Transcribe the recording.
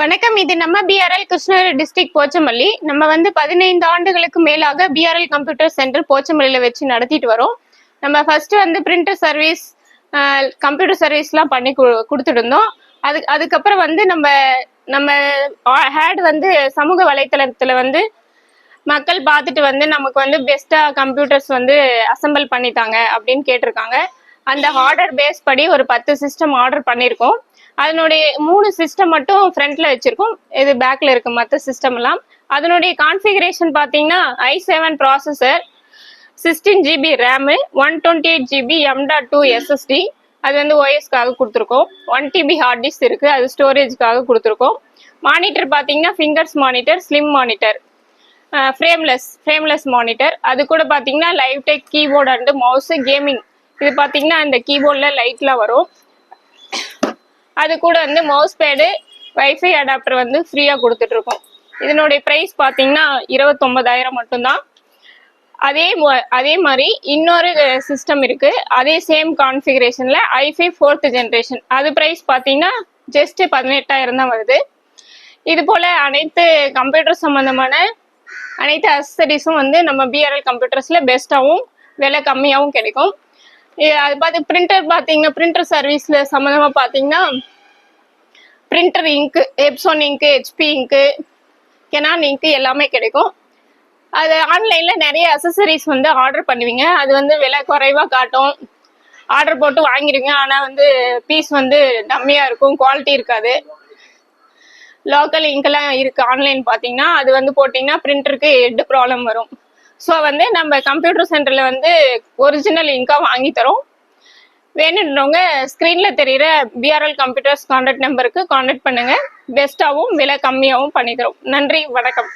வணக்கம். இது நம்ம பிஆர்எல் கிருஷ்ணகிரி டிஸ்ட்ரிக்ட் போச்சமல்லி. நம்ம வந்து பதினைந்து ஆண்டுகளுக்கு மேலாக பிஆர்எல் கம்ப்யூட்டர் சென்டர் போச்சமல்லியில் வச்சு நடத்திட்டு வரோம். நம்ம ஃபர்ஸ்ட் வந்து பிரிண்டர் சர்வீஸ் கம்ப்யூட்டர் சர்வீஸ்லாம் பண்ணி கொடுத்துட்டு இருந்தோம். அது அதுக்கப்புறம் வந்து நம்ம நம்ம ஹேட் வந்து சமூக வலைத்தளத்தில் வந்து மக்கள் பார்த்துட்டு வந்து நமக்கு வந்து பெஸ்ட்டாக கம்ப்யூட்டர்ஸ் வந்து அசம்பிள் பண்ணித்தாங்க அப்படின்னு கேட்டிருக்காங்க. அந்த ஆர்டர் பேஸ் படி ஒரு பத்து சிஸ்டம் ஆர்டர் பண்ணியிருக்கோம். அதனுடைய மூணு சிஸ்டம் மட்டும் ஃப்ரண்ட்ல வச்சிருக்கோம். இது பேக்ல இருக்கு மற்ற சிஸ்டம் எல்லாம். அதனுடைய கான்ஃபிகரேஷன் பார்த்தீங்கன்னா i seven processor sixteen GB RAM one twenty eight GB M dot two SSD அது வந்து ஓஎஸ்க்காக கொடுத்துருக்கோம். ஒன் டிபி ஹார்ட் டிஸ்க் இருக்கு. அது ஸ்டோரேஜ்க்காக கொடுத்துருக்கோம். மானிட்டர் பார்த்தீங்கன்னா fingers monitor slim monitor frameless frameless monitor அது கூட பார்த்தீங்கன்னா live tech keyboard and mouse gaming இது பார்த்தீங்கன்னா இந்த கீபோர்டில் லைட்லாம் வரும். அது கூட வந்து மவுஸ் பேடு வைஃபை அடாப்டர் வந்து ஃப்ரீயாக கொடுத்துட்ருக்கோம். இதனுடைய ப்ரைஸ் பார்த்தீங்கன்னா இருபத்தொம்பதாயிரம் மட்டும்தான். அதே மொ- அதே மாதிரி இன்னொரு சிஸ்டம் இருக்கு. அதே சேம் கான்ஃபிகரேஷன்ல ஐஃபை ஃபோர்த் ஜென்ரேஷன் அது ப்ரைஸ் பார்த்தீங்கன்னா ஜஸ்ட் பதினெட்டாயிரம் தான் வருது. இது போல அனைத்து கம்ப்யூட்டர் சம்பந்தமான அனைத்து அசசரிஸும் வந்து நம்ம பிஆர்எல் கம்ப்யூட்டர்ஸ்ல பெஸ்ட்டாகவும் விலை கம்மியாகவும் கிடைக்கும். அது பார்த்து பிரிண்டர் பார்த்தீங்கன்னா பிரிண்டர் சர்வீஸில் சம்மந்தமாக பார்த்தீங்கன்னா பிரிண்டர் இங்கு எப்சோன் இங்கு ஹெச்பி இங்கு கெனான் இங்கு எல்லாமே கிடைக்கும். அது ஆன்லைனில் நிறைய அசசரிஸ் வந்து ஆர்டர் பண்ணுவீங்க. அது வந்து விலை குறைவாக காட்டும். ஆர்டர் போட்டு வாங்கிருங்க. ஆனால் வந்து பீஸ் வந்து டம்மியாக இருக்கும். குவாலிட்டி இருக்காது. லோக்கல் இங்கெல்லாம் இருக்குது ஆன்லைன் பார்த்தீங்கன்னா அது வந்து போட்டிங்கன்னா பிரிண்டருக்கு ஹெட் ப்ராப்ளம் வரும். ஸோ வந்து நம்ம கம்ப்யூட்டர் சென்டரில் வந்து ஒரிஜினல் இன்கா வாங்கி தரோம். வேணுன்றவங்க ஸ்க்ரீனில் தெரிகிற பிஆர்எல் கம்ப்யூட்டர்ஸ் கான்டாக்ட் நம்பருக்கு கான்டாக்ட் பண்ணுங்க. பெஸ்ட்டாகவும் விலை கம்மியாகவும் பண்ணிக்கிறோம். நன்றி வணக்கம்.